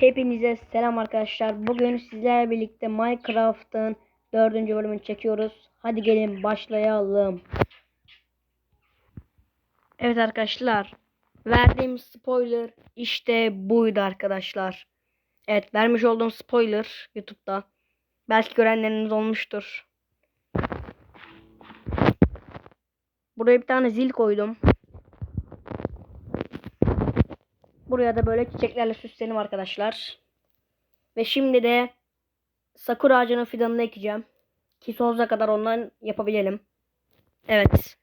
Hepinize selam arkadaşlar. Bugün sizlerle birlikte Minecraft'ın dördüncü bölümünü çekiyoruz. Hadi gelin başlayalım. Evet arkadaşlar. Verdiğim spoiler işte buydu arkadaşlar. Evet vermiş olduğum spoiler YouTube'da. Belki görenleriniz olmuştur. Buraya bir tane zil koydum. Buraya da böyle çiçeklerle süsledim arkadaşlar. Ve şimdi de sakura ağacının fidanını ekeceğim. Ki sonsuza kadar ondan yapabilelim. Evet.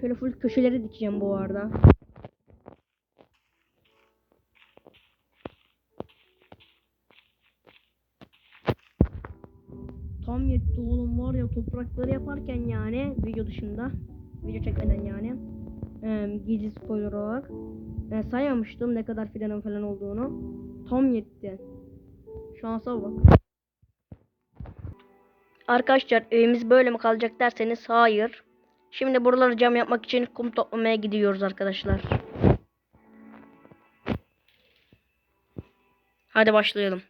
Şöyle full köşeleri dikeceğim bu arada. Tam yetti oğlum var ya toprakları yaparken yani video dışında video çekmeden yani e, gizli spoiler olarak e, saymamıştım ne kadar fidanın falan olduğunu. Tam yetti. Şansa bak. Arkadaşlar evimiz böyle mi kalacak derseniz hayır. Şimdi buraları cam yapmak için kum toplamaya gidiyoruz arkadaşlar. Hadi başlayalım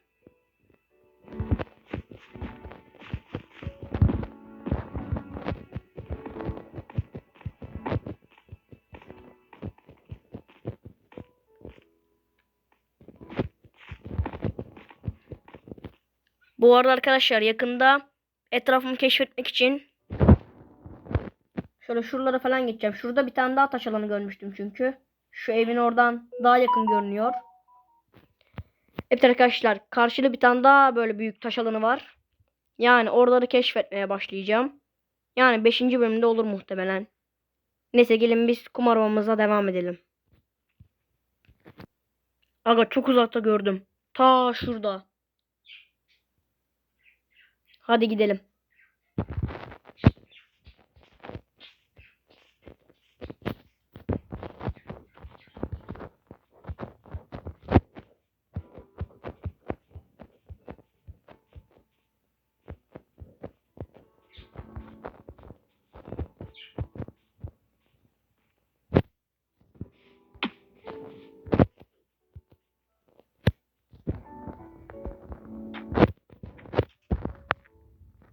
Bu arada arkadaşlar yakında etrafımı keşfetmek için şöyle şuralara falan gideceğim. Şurada bir tane daha taş alanı görmüştüm çünkü. Şu evin oradan daha yakın görünüyor. Evet arkadaşlar karşıda bir tane daha böyle büyük taş alanı var. Yani oraları keşfetmeye başlayacağım. Yani 5. bölümde olur muhtemelen. Neyse gelin biz kum aramamıza devam edelim. Aga çok uzakta gördüm. Ta şurada. Hadi gidelim.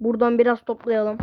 Buradan biraz toplayalım.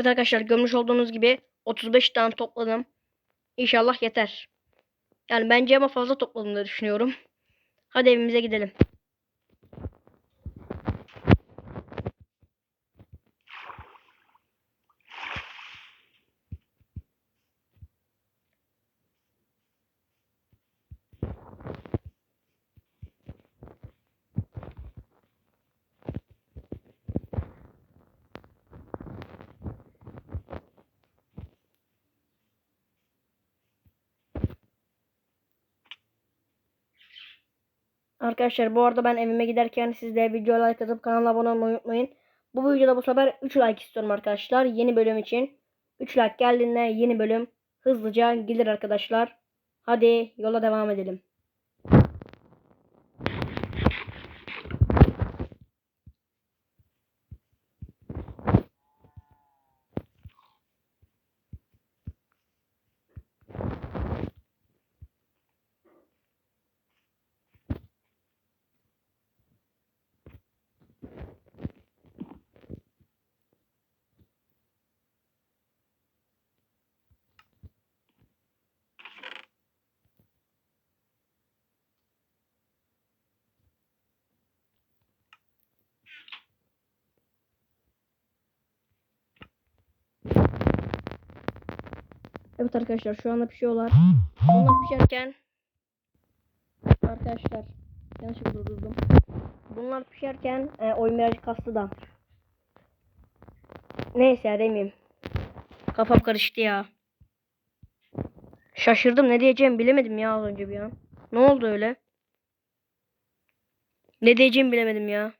Evet arkadaşlar görmüş olduğunuz gibi 35 tane topladım. İnşallah yeter. Yani bence ama fazla topladım da düşünüyorum. Hadi evimize gidelim. Arkadaşlar bu arada ben evime giderken siz de video like atıp kanala abone olmayı unutmayın. Bu videoda bu sefer 3 like istiyorum arkadaşlar. Yeni bölüm için. 3 like geldiğinde yeni bölüm hızlıca gelir arkadaşlar. Hadi yola devam edelim. Evet arkadaşlar şu anda pişiyorlar. Onlar pişerken arkadaşlar yanlışlıkla durdurdum. Bunlar pişerken e, oyun kastı da. Neyse ya demeyeyim. Kafam karıştı ya. Şaşırdım ne diyeceğimi bilemedim ya az önce bir an. Ne oldu öyle? Ne diyeceğimi bilemedim ya.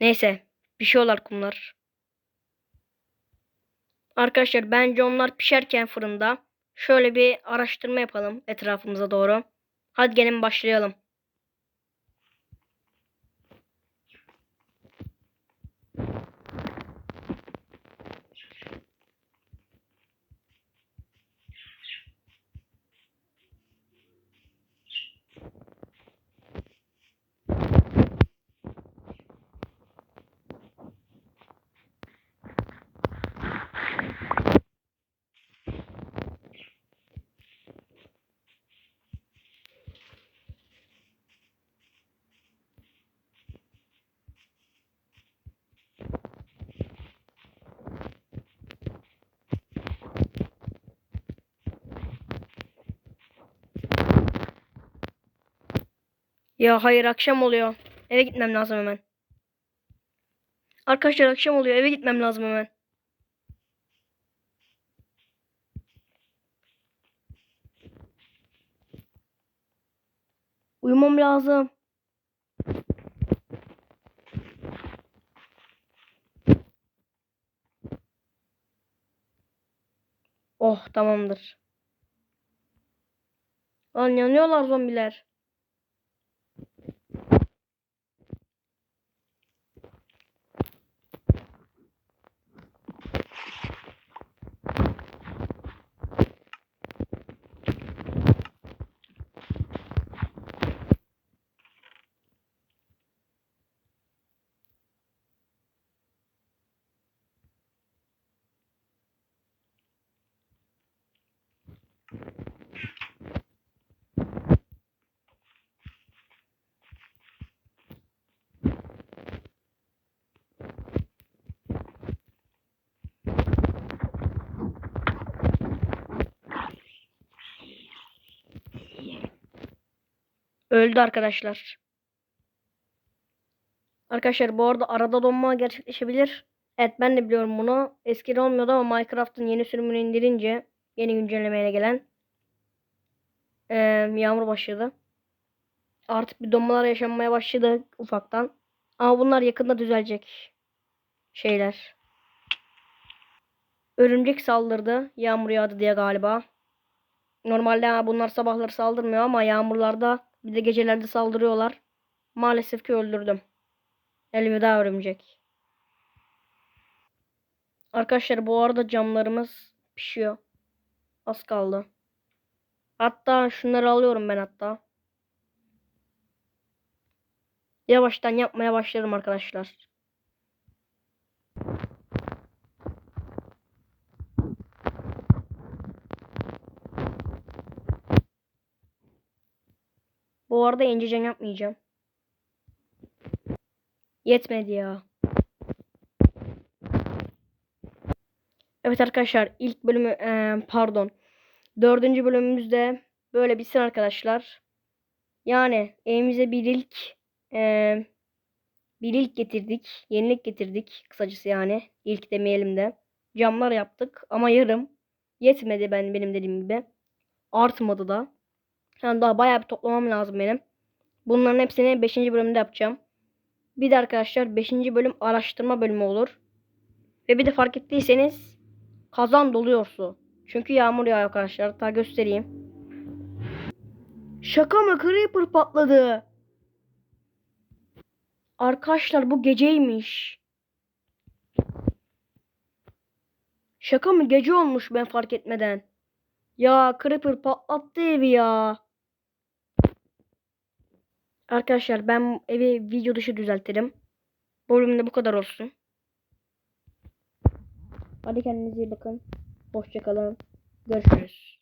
Neyse. Pişiyorlar kumlar. Arkadaşlar bence onlar pişerken fırında şöyle bir araştırma yapalım etrafımıza doğru. Hadi gelin başlayalım. Ya hayır akşam oluyor. Eve gitmem lazım hemen. Arkadaşlar akşam oluyor. Eve gitmem lazım hemen. Uyumam lazım. Oh tamamdır. Lan yanıyorlar zombiler. Öldü arkadaşlar. Arkadaşlar bu arada arada donma gerçekleşebilir. Evet ben de biliyorum bunu. Eskiden olmuyordu ama Minecraft'ın yeni sürümünü indirince yeni güncellemeyle gelen eee, yağmur başladı. Artık bir donmalar yaşanmaya başladı ufaktan. Ama bunlar yakında düzelecek şeyler. Örümcek saldırdı. Yağmur yağdı diye galiba. Normalde bunlar sabahları saldırmıyor ama yağmurlarda bir de gecelerde saldırıyorlar. Maalesef ki öldürdüm. Elveda örümcek. Arkadaşlar bu arada camlarımız pişiyor. Az kaldı. Hatta şunları alıyorum ben hatta. Yavaştan yapmaya başlarım arkadaşlar. Bu arada ince cam yapmayacağım. Yetmedi ya. Evet arkadaşlar ilk bölümü eee, pardon. Dördüncü bölümümüzde böyle bitsin arkadaşlar. Yani evimize bir ilk eee, bir ilk getirdik. Yenilik getirdik. Kısacası yani. İlk demeyelim de. Camlar yaptık ama yarım. Yetmedi ben benim dediğim gibi. Artmadı da. Yani daha bayağı bir toplamam lazım benim. Bunların hepsini 5. bölümde yapacağım. Bir de arkadaşlar 5. bölüm araştırma bölümü olur. Ve bir de fark ettiyseniz kazan doluyor su. Çünkü yağmur yağıyor arkadaşlar. Hatta göstereyim. Şaka mı? Creeper patladı. Arkadaşlar bu geceymiş. Şaka mı? Gece olmuş ben fark etmeden. Ya Creeper patlattı evi ya. Arkadaşlar ben evi video dışı düzeltirim. Bu bölümde bu kadar olsun. Hadi kendinize iyi bakın. Hoşçakalın. Görüşürüz.